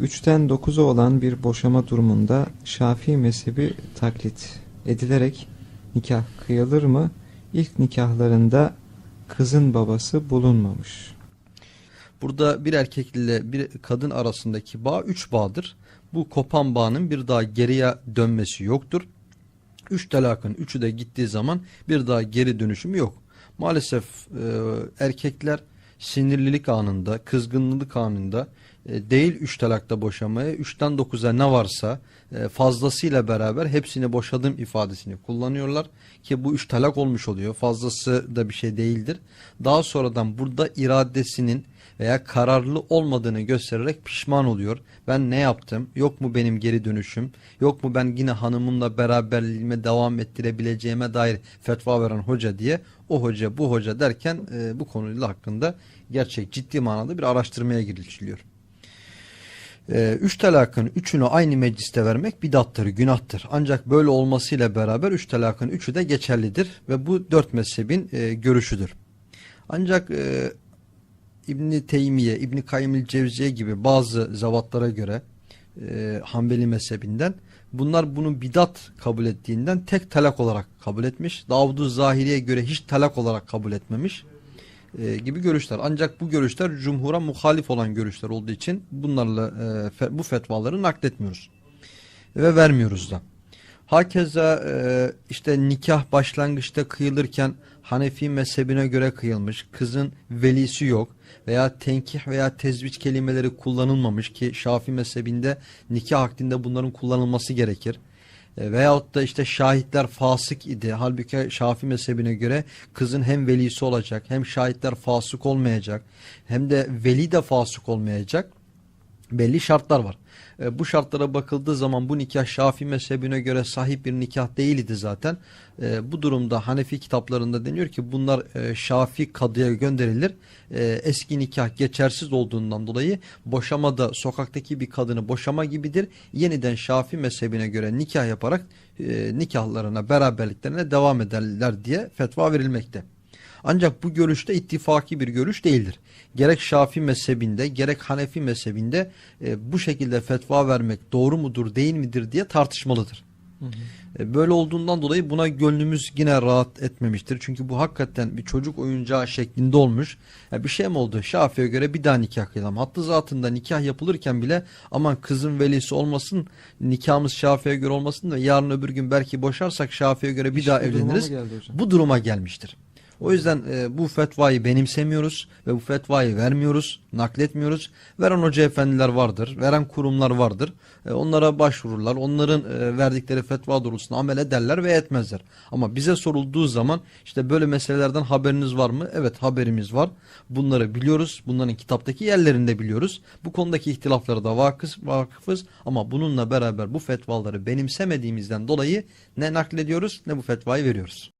3'ten 9'a olan bir boşama durumunda Şafii mezhebi taklit edilerek nikah kıyılır mı? İlk nikahlarında kızın babası bulunmamış. Burada bir erkek ile bir kadın arasındaki bağ üç bağdır. Bu kopan bağın bir daha geriye dönmesi yoktur. Üç talakın üçü de gittiği zaman bir daha geri dönüşümü yok. Maalesef e, erkekler sinirlilik anında, kızgınlık anında değil üç talakta boşamaya, üçten dokuza ne varsa e, fazlasıyla beraber hepsini boşadım ifadesini kullanıyorlar. Ki bu üç talak olmuş oluyor. Fazlası da bir şey değildir. Daha sonradan burada iradesinin veya kararlı olmadığını göstererek pişman oluyor. Ben ne yaptım? Yok mu benim geri dönüşüm? Yok mu ben yine hanımımla beraberliğime devam ettirebileceğime dair fetva veren hoca diye o hoca bu hoca derken e, bu konuyla hakkında gerçek ciddi manada bir araştırmaya girişiliyor. E, üç talakın üçünü aynı mecliste vermek bidattır, günahtır. Ancak böyle olmasıyla beraber üç talakın üçü de geçerlidir ve bu dört mezhebin e, görüşüdür. Ancak e, İbni Teymiye, İbni Kayyimil Cevziye gibi bazı zavatlara göre e, Hanbeli mezhebinden bunlar bunu bidat kabul ettiğinden tek talak olarak kabul etmiş. Davud-u Zahiri'ye göre hiç talak olarak kabul etmemiş e, gibi görüşler. Ancak bu görüşler cumhura muhalif olan görüşler olduğu için bunlarla e, fe, bu fetvaları nakletmiyoruz ve vermiyoruz da. Hakeza e, işte nikah başlangıçta kıyılırken Hanefi mezhebine göre kıyılmış. Kızın velisi yok veya tenkih veya tezviç kelimeleri kullanılmamış ki Şafi mezhebinde nikah akdinde bunların kullanılması gerekir. E, veyahut da işte şahitler fasık idi. Halbuki Şafi mezhebine göre kızın hem velisi olacak hem şahitler fasık olmayacak hem de veli de fasık olmayacak. Belli şartlar var. E, bu şartlara bakıldığı zaman bu nikah Şafi mezhebine göre sahip bir nikah değildi zaten. E, bu durumda Hanefi kitaplarında deniyor ki bunlar e, Şafi kadıya gönderilir. E, eski nikah geçersiz olduğundan dolayı boşama da sokaktaki bir kadını boşama gibidir. Yeniden Şafi mezhebine göre nikah yaparak e, nikahlarına beraberliklerine devam ederler diye fetva verilmekte. Ancak bu görüşte ittifaki bir görüş değildir. Gerek Şafi mezhebinde gerek Hanefi mezhebinde e, bu şekilde fetva vermek doğru mudur değil midir diye tartışmalıdır. Hı hı. E, böyle olduğundan dolayı buna gönlümüz yine rahat etmemiştir. Çünkü bu hakikaten bir çocuk oyuncağı şeklinde olmuş. Ya bir şey mi oldu? Şafi'ye göre bir daha nikah kıyalım. Hattı zatında nikah yapılırken bile aman kızın velisi olmasın, nikahımız Şafi'ye göre olmasın da yarın öbür gün belki boşarsak Şafi'ye göre bir İşte daha evleniriz. Bu duruma gelmiştir. O yüzden e, bu fetvayı benimsemiyoruz ve bu fetvayı vermiyoruz, nakletmiyoruz. Veren hoca efendiler vardır, veren kurumlar vardır. E, onlara başvururlar, onların e, verdikleri fetva doğrultusunda amel ederler ve etmezler. Ama bize sorulduğu zaman işte böyle meselelerden haberiniz var mı? Evet haberimiz var. Bunları biliyoruz, bunların kitaptaki yerlerinde biliyoruz. Bu konudaki ihtilaflara da vakıf, vakıfız ama bununla beraber bu fetvaları benimsemediğimizden dolayı ne naklediyoruz ne bu fetvayı veriyoruz.